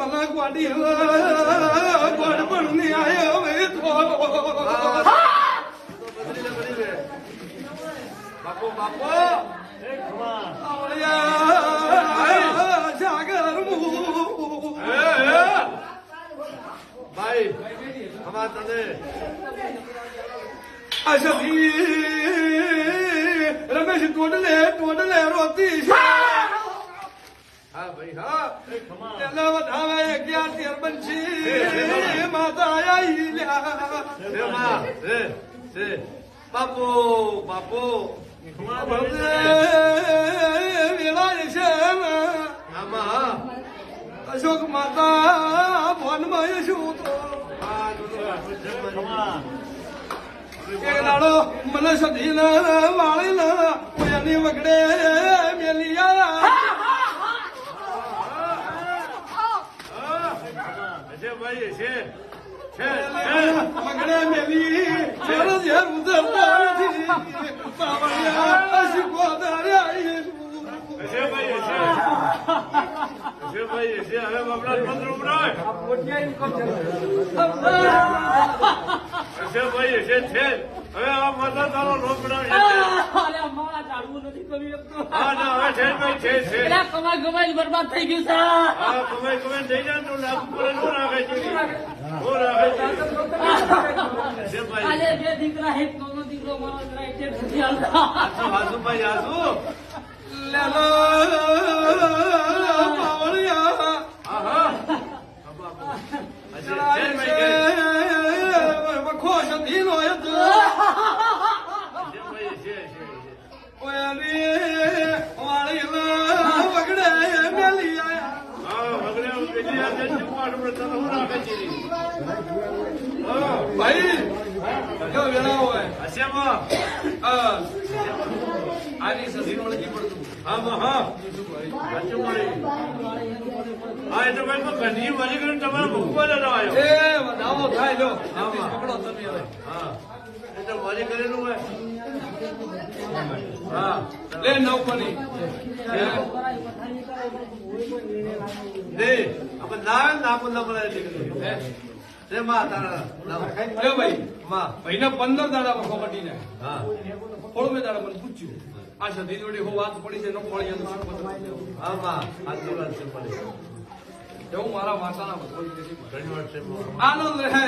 મને ગોડી ગોડબણની આવ્યો હવે તો બાપો બાપો ભાઈ અમાર તને. રમેશ ટોડલે ટોડલે રોતી છે. હા ભાઈ હા. તેના વધાવે અગિયાર તેર બંછી માતા આઈ લ્યા. રે માં. રે રે બાપુ બાપુ. વેળાય છે આમાં અશોક માતા ભવનમાં શું તો હા તો તો મને સધી ના વાળી ના કોયાની વગડે મેલી આયા છે વગડે મેલી ચોર ઝેર છે હવે બાપડા છે ભાઈ છે છે હવે આ માતા તારો લોકડા છે અરે મારા ચાલવું નથી કરી શકતો. હા ના હવે છે ભાઈ છે છે. પેલા કમાઈ કમાઈ બરબાદ થઈ ગયું છે. હા કમાઈ કમાઈ થઈ જાય તો લાગુ પડે નો રાખે છે. રાખે? આજે બે દીકરા એક કોનો દીકરો મારો જરા એક એક નથી હાલતા. આસુ આસુ ભાઈ આસુ લેલો ભાઈ જો વેળા હોય આ આની પડતું હા હા સાચું હા એટલે ભાઈ પણ ઘરની વાલી કરીને તમારા ભૂખમાં જ આવ્યો એ વધાવો થાય લો. જલ્દી પકડો તમે હવે. હા. એટલે વાલી કરેલું હોય. હા. લે નવ દે આપણે ના ના પણ ના મળે રે માં તારા ભાઈ માં. ભાઈને પંદર દાડા વખો મટીને હા. થોડો મેં દાડા મને પૂછ્યું. આ સધી જોડી હો વાત પડી છે નો એનું શું હા માં વાત છે પડે. એવું મારા માતાના ભગવાન છે. આનંદ રહે.